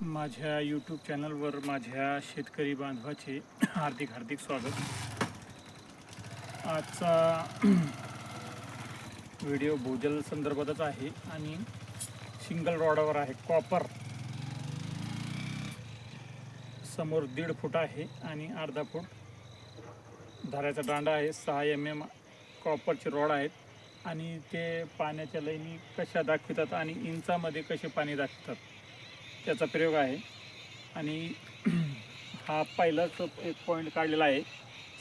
माझ्या यूट्यूब चॅनलवर माझ्या शेतकरी बांधवाचे हार्दिक हार्दिक स्वागत. आजचा व्हिडिओ भूजल संदर्भातच आहे आणि सिंगल रॉडावर आहे. कॉपर समोर दीड फूट आहे आणि अर्धा फूट धाराचा दांडा आहे. सहा एम एम कॉपरचे रॉड आहेत आणि ते पाण्याच्या लईनी कशा दाखवितात आणि इंचामध्ये कसे पाणी दाखवतात. त्याचा प्रयोग आहे. आणि हा पहिलाच एक पॉईंट काढलेला आहे.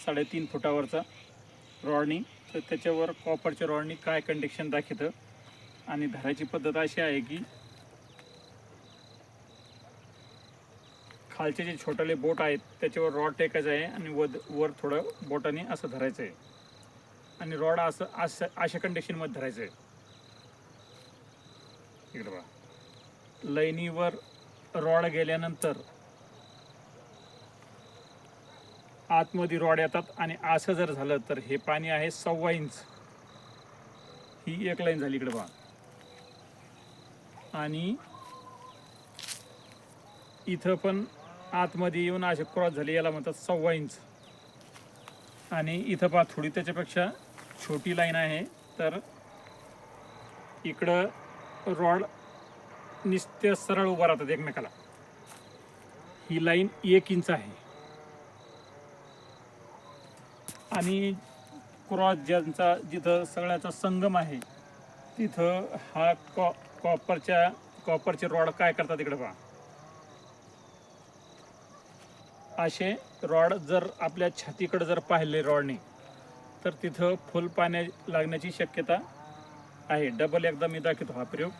साडेतीन फुटावरचा रॉडनी. तर त्याच्यावर कॉपरच्या रॉडनी काय कंडिक्शन दाखवतं? आणि धरायची पद्धत अशी आहे की खालचे जे छोटेले बोट आहेत त्याच्यावर रॉड टेकायचं आहे आणि वद वर थोडं बोटाने असं धरायचं आहे. आणि रॉड असं असं अशा कंडिशनमध्ये धरायचं आहे. इकडे बघा. लाईनीवर रॉड गेल्यानंतर आतमध्ये रॉड येतात आणि असं जर झालं तर हे पाणी आहे सव्वा इंच. ही एक लाईन झाली इकडे बघा. आणि इथं पण आतमध्ये येऊन असे क्रॉस झाले याला म्हणतात सव्वा इंच. आणि इथं पहा थोडी त्याच्यापेक्षा छोटी लाईन आहे. तर इकडं रॉड निस्त्य सरळ उभा राहतात एकमेकाला. ही लाईन एक इंच आहे. आणि क्रॉस ज्यांचा जिथं सगळ्याचा संगम आहे तिथं हा कॉ कॉपरच्या कॉपरचे रॉड काय करतात इकडे पहा. असे रॉड जर आपल्या छातीकडे जर पाहिले रॉडने तर तिथं फुल पाण्या लागण्याची शक्यता आहे. डबल एकदा मी दाखवतो हा प्रयोग.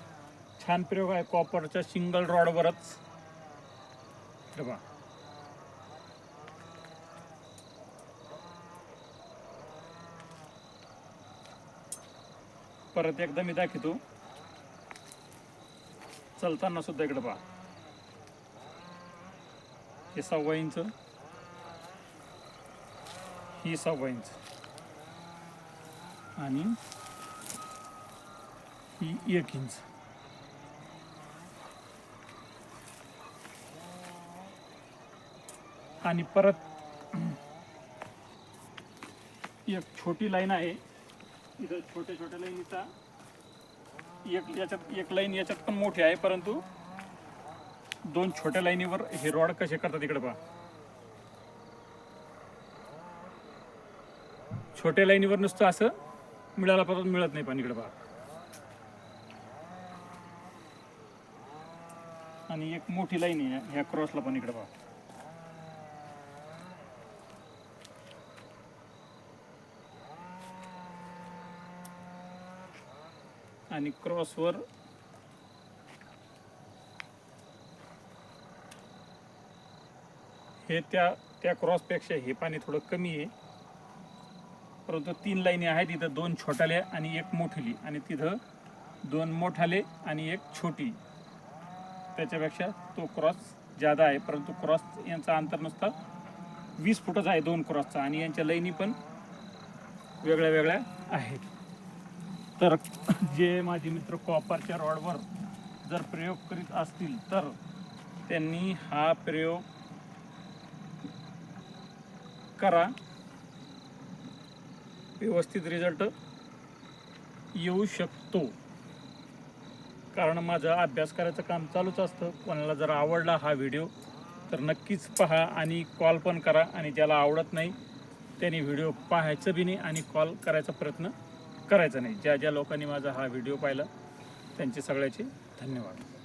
छान प्रयोग आहे कॉपरच्या सिंगल रॉडवरच बघा. परत एकदा मी दाखवतो. चलताना सुद्धा इकडे पहा. हे सव्वा इंच. ही सव्वा इंच. आणि ही एक इंच. आणि परत एक छोटी लाईन आहे. इथं छोट्या छोट्या लाईनीचा एक याच्यात एक लाईन याच्यात पण मोठी आहे परंतु दोन छोट्या लाईनीवर हे रॉड कसे करतात इकडे पहा. छोट्या लाईनीवर नुसतं असं मिळायला परत मिळत नाही पण इकडे पहा. आणि एक मोठी लाईन आहे ह्या क्रॉसला पण इकडे पहा. आणि क्रॉसवर हे त्या त्या क्रॉसपेक्षा हे पाणी थोडं कमी आहे. परंतु तीन लाईनी आहेत इथं दोन छोटाल्या आणि एक मोठीली. आणि तिथं दोन मोठाले आणि एक छोटी. त्याच्यापेक्षा तो क्रॉस जादा आहे. परंतु क्रॉस यांचा अंतर नुसता वीस फुटच आहे दोन क्रॉसचा. आणि यांच्या लाईनी पण वेगळ्या वेगळ्या आहेत. तर जे माझे मित्र कॉपरच्या रॉडवर जर प्रयोग करीत असतील तर त्यांनी हा प्रयोग करा. व्यवस्थित रिझल्ट येऊ शकतो. कारण माझं अभ्यास करायचं काम चालूच असतं. कोणाला जर आवडला हा व्हिडिओ तर नक्कीच पहा आणि कॉल पण करा. आणि ज्याला आवडत नाही त्यांनी व्हिडिओ पाहायचं बी नाही आणि कॉल करायचा प्रयत्न करायचा नाही. ज्या ज्या लोकांनी माझा हा व्हिडिओ पाहिला त्यांचे सगळ्याचे धन्यवाद.